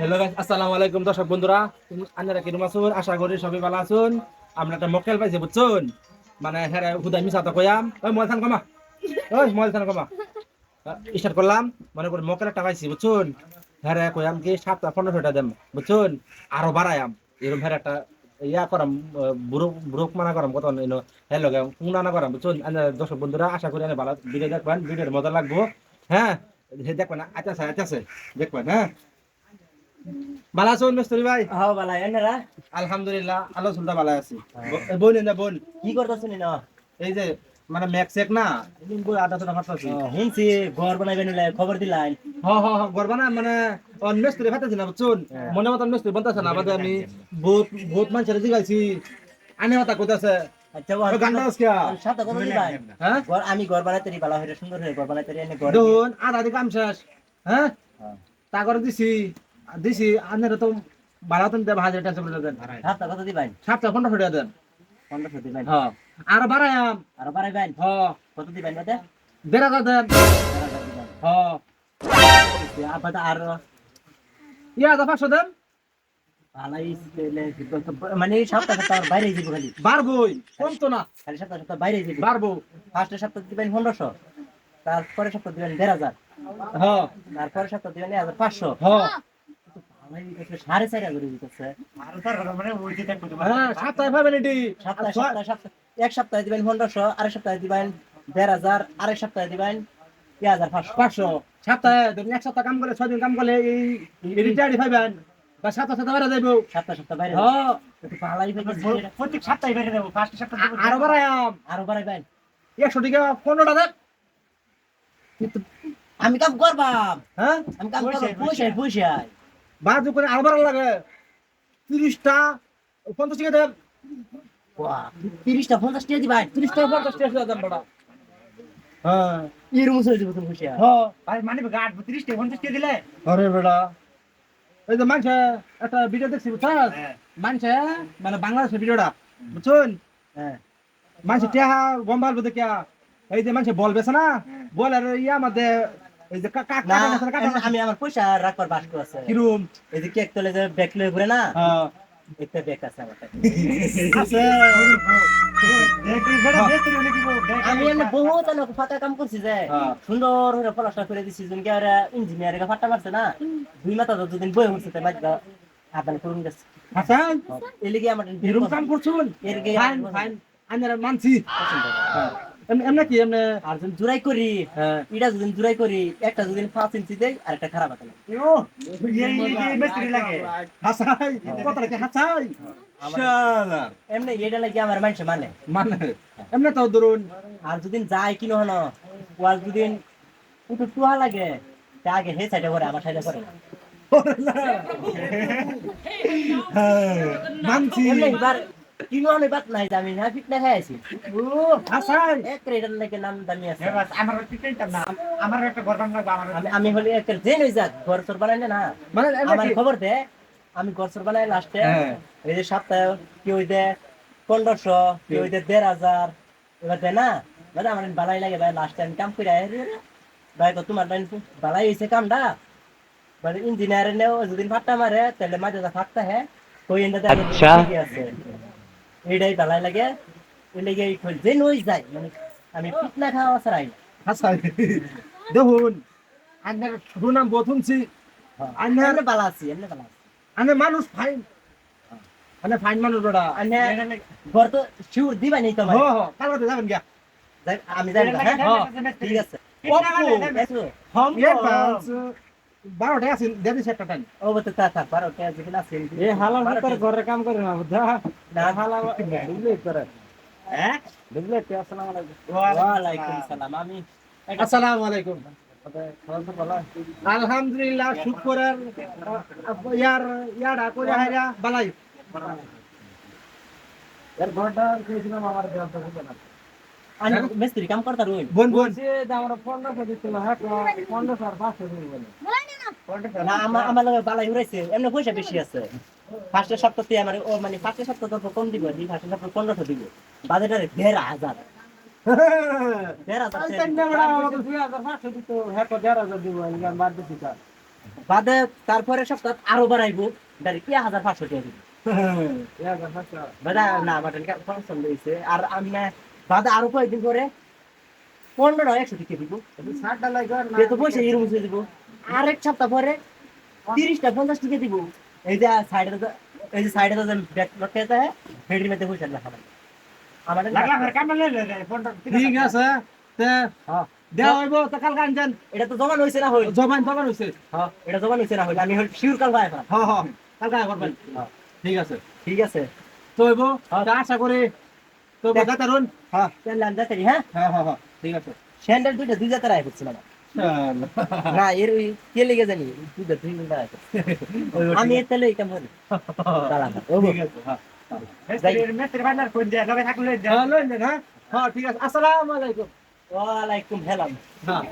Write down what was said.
Hello guys আসসালামু আলাইকুম দর্শক বন্ধুরা। আপনারা কিরম আছেন আশা করি সবাই ভালো আছেন। আমরা একটা মক্কেল পাইছি, বুঝছেন? মানে হ্যাঁ হুদাই মিশা তো কয়াম ওই থান কমা। ওই থান কমা। স্টার্ট করলাম। মনে করি মক্কেল একটা পাইছি, বুঝছেন? হ্যাঁ কয়াম কি, সাতটা পনেরোশো টাকা দেম, বুঝছেন? আরও বাড়ায়াম এরকম হ্যাঁ একটা ইয়া করাম বুড়োক বুড়োক মানা করাম, কত এনো হ্যাঁ লগে উনানা করাম, বুঝছেন? দর্শক বন্ধুরা, আশা করি ভালো, ভিডিও দেখবেন, ভিডিওর মজা লাগবো। হ্যাঁ দেখবেন আচ্ছা আচ্ছা দেখবেন হ্যাঁ? ভালো আছেন মিস্ত্রি ভাই। হাও বালা এনারা আলহামদুলিল্লাহ আল্লাহ সুলতা ভালো আছি। বোন না বোন। কি করতেছেন না এই যে মানে ম্যাক্সেক না বই আধা টাকা ফাটতাছি শুনছি ঘর বানাইবেন বলে খবর দিলাই হ হ হ গর্বা না মানে অন মিস্ত্রি ফাটাছি না বুঝছুন? মনে মতন মিস্ত্রি বনতাছে না বাদে আমি বহুত বহুত মানুষের জিগাইছি আনে কথা কইতাছে। আচ্ছা কথা দিলাই হ্যাঁ? ঘর আমি ঘর বানাইতে ভালো হয়ে সুন্দর হয়ে ঘর বানাইতে ঘর আধা দিকে কাম শেষ হ্যাঁ? হ্যাঁ। তা করে দিছি। দিছি আনের তো ভাড়া তো দেব হাজার টাকা করে দেন সাতটা কথা দিবেন সাতটা পনেরোশো টাকা দেন। পনেরোশো দিবেন হ্যাঁ আর বাড়ায়াম আর বাড়াইবেন হ্যাঁ কত দিবেন বাদে দেড় হাজার দেন। হ্যাঁ আর ইয়া হাজার পাঁচশো দেন। মানে সপ্তাহ সপ্তাহ বাইরে যাব খালি। বাড়বই কম তো না? খালি সপ্তাহ সপ্তাহ বাইরে যাব বাড়বো ফার্স্ট সপ্তাহ দিবেন পনেরোশো তারপরে সপ্তাহ দিবেন দেড় হাজার হ্যাঁ তারপরে সপ্তাহ দিবেন হাজার পাঁচশো। হ্যাঁ সাড়ে চার হাজার দিতেছে হ্যাঁ সপ্তাহে পাবেন এটি সপ্তাহে সপ্তাহে সপ্তাহে এক সপ্তাহে দিবেন পনেরোশো আরেক সপ্তাহে দিবেন দেড় হাজার আরেক সপ্তাহে দিবেন হাজার পাঁচশো। পাঁচশো। সপ্তাহে ধরুন এক সপ্তাহ কাম করলে ছয় দিন কাম করলে এই রিটায়ারি পাইবেন বা সাত সপ্তাহ বেড়া যাইব। সপ্তাহ সপ্তাহ বাইরে হ্যাঁ। প্রত্যেক সপ্তাহে ফার্স্ট আরও বাড়ায়াম আরও বাড়াইবেন একশো টাকা পনেরোটা দেন আমি কাম করবাম। হ্যাঁ? আমি কাম করবাম পয়সায়, পয়সায়। বাজু করে আরও বাড়া লাগে। তিরিশটা পঞ্চাশ টাকা দেন। তিরিশটা পঞ্চাশ টাকা দিবেন তিরিশ টাকা পঞ্চাশ টাকা দেন বেটা হ্যাঁ। এর মুসে দিব তুমি পয়সা হ্যাঁ। ভাই মানে গাট তিরিশ টাকা পঞ্চাশ টাকা দিলে? আরে বেটা। এই যে মানছে একটা ভিডিও দেখছি বুঝছাস? হ্যাঁ। মানছে মানে বাংলাদেশের ভিডিওটা বুঝছুন? হ্যাঁ। মানছে টেহা গম্বাল বুঝে কে এই যে মানছে বল বেছে না? বল আর ইয়া মধ্যে এই যে আমি- আমার পয়সা রাখবার বাস্ক আছে। কিরম এই যে কেক তোলে যে ব্যাগ লয়ে ঘুরে না? হ্যাঁ। একটা ব্যাগ আছে আমার আমি এমনি বহুত অনেক ফাটা কাম করছি যে। হ্যাঁ। সুন্দর করে পড়াশোনা করে দিছি যেন কি ইঞ্জিনিয়ার এর ফাটা মারছে না? দুই মাথা তো দুদিন বই হচ্ছে তাই বাদ আদান করুন গেছে হাসান? এর আমার কিরম কাম করছুন? এর ফাইন ফাইন আনার মানছি। হ্যাঁ। এমনি এমনি কি এমনি আর যদি জুরাই করি হ্যাঁ এটা যদি জুরাই করি একটা যদি পাঁচ ইঞ্চি দেই আর একটা খারাপ আছে লাগে। হাসাই কথা কি হাসাই। এমনি এটা লাগে আমার মানুষ মানে। মানে? এমনি তো ধরুন আর যদি যাই কিনো হন ওয়াল যদি একটু টুয়া লাগে তা আগে হে সাইডে করে আমার সাইডে করে। না। মানছি। এবার নাই যে আমি না ফিট না খাই আছি ও হাসাই এক রেডার লাগে নাম দামি আছে আমার টিকাইতাম না আমার একটা গরবান লাগবে আমার আমি হলে যাক ঘর বানাই না মানে এমনি আমার কি? খবর দে আমি ঘর চোর বানাই লাস্টে হ্যাঁ। এই যে সপ্তাহে কি হই দে পনেরোশো কি হই দে দেড় হাজার এবার দেয় না দাদা আমার বালাই লাগে ভাই লাস্টে আমি কাম করে আয় ভাই কত তোমার লাইন বালাই হয়েছে কামটা মানে ইঞ্জিনিয়ার নেও যদি ফাট্টা মারে তাহলে মাঝে যা ফাটতা হ্যাঁ আচ্ছা আছে এইটাই বালাই লাগে। লেগে খোল যে নই যায় মানে আমি না খাওয়া ছাড়াই। হাসাই দেখুন আন্নার সুনাম বহুত শুনছি। আন্নার বালা আছি এমনি বালা আছি। আন্নার মানুষ ফাইন। মানে ফাইন মানুষ বেটা আমি ঘর তো শিউর দিবা নেই তো হ হ কালকে যাবেন গিয়া। যাই- আমি যাই না, হ্যাঁ ঠিক আছে। টাইম। ও বলতে তা যেখানে এ কাম করে না না হালা করে হ্যাঁ আসসালামু আলাইকুম। সালাম। আমি আসসালামু আলাইকুম। আলহামদুলিল্লাহ শুকরের ইয়ার ইয়ারা করে হাইরা বালাই এর ঘরটা কইছিলাম আমার দেওয়া তো না। মিস্ত্রি কাম করতা রইল। বোন বোন। সে আমরা 1500 দিছিল হ্যাঁ 1500 আর 500 দিই বলে না আমার আমার লগে বালাই উড়াইছে এমনি পয়সা বেশি আছে। ফার্স্টের সপ্তাহে আমার ও মানে ফার্স্টের সপ্তাহ তো কম দিব দি ফার্স্টের সপ্তাহ পনেরোশো দিব। দেড় হাজার। 2500 দিত হ্যাঁ তো 10000 দিব আমি বাদ দিছি বাদে তারপরে সপ্তাহ আরও বাড়াইবো ডাইরেক্ট কি হাজার পাঁচশো টাকা দিব। বাদে না আমার পছন্দ হয়েছে আর আমি বাদে আরও কয়েকদিন পরে পনেরো একশো টাকা দিব। তো পয়সা এরকম দিব। আর এক সপ্তাহ পরে তিরিশটা পঞ্চাশ টাকা দিব। এই যে সাইডে এই যে সাইডে লটকে যেতে হয় ফেডির মধ্যে পয়সা হয় আমাদের। ফের ঠিক আছে তে হ্যাঁ। দেওয়া হইব তো এটা তো জমান না হইল জবান জবান হইছে। হ্যাঁ এটা জমান হয়েছে না হইল আমি শিউর কাল ভাই হ্যাঁ হ্যাঁ। কালকে আয় করবেন হ্যাঁ। ঠিক আছে। ঠিক আছে। তো হইব হ্যাঁ। আশা করি তো দেখ। বোঝা তারুন হ্যাঁ। যাতে হ্যাঁ? হ্যাঁ হ্যাঁ হ্যাঁ। ঠিক আছে। স্যান্ডেল দুইটা দুই জাতের আয় করছিলাম না এর ওই কে লেগে জানি? তুই তো তুই না। আমি এর তাহলে এটা মনে দাঁড়ান ঠিক আছে হ্যাঁ। হ্যাঁ হ্যাঁ। হ্যাঁ ঠিক আছে। আসসালামু আলাইকুম। ওয়ালাইকুম সালাম। হ্যাঁ.